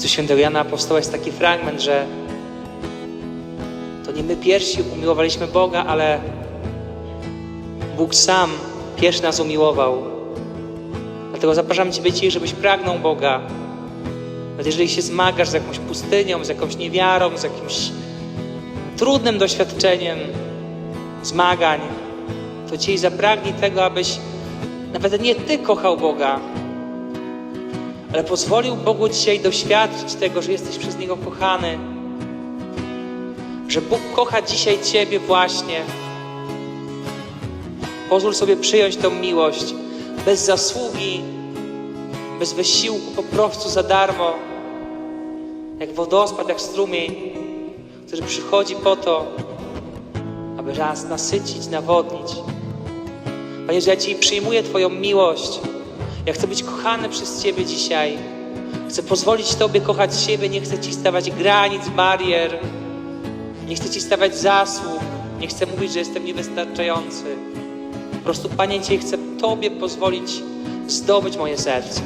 Listu świętego Jana Apostoła jest taki fragment, że to nie my pierwsi umiłowaliśmy Boga, ale Bóg sam pierwszy nas umiłował. Dlatego zapraszam Ciebie dzisiaj, żebyś pragnął Boga. Nawet jeżeli się zmagasz z jakąś pustynią, z jakąś niewiarą, z jakimś trudnym doświadczeniem zmagań, to dzisiaj zapragnij tego, abyś nawet nie Ty kochał Boga, ale pozwolił Bogu dzisiaj doświadczyć tego, że jesteś przez Niego kochany, że Bóg kocha dzisiaj Ciebie właśnie. Pozwól sobie przyjąć tą miłość bez zasługi, bez wysiłku, po prostu za darmo, jak wodospad, jak strumień, który przychodzi po to, aby raz nasycić, nawodnić. Panie Jezu, ja Ci przyjmuję Twoją miłość. Ja chcę być kochany przez Ciebie dzisiaj. Chcę pozwolić Tobie kochać siebie, nie chcę Ci stawiać granic, barier. Nie chcę Ci stawiać zasług. Nie chcę mówić, że jestem niewystarczający. Po prostu, Panie, dzisiaj chcę Tobie pozwolić zdobyć moje serce.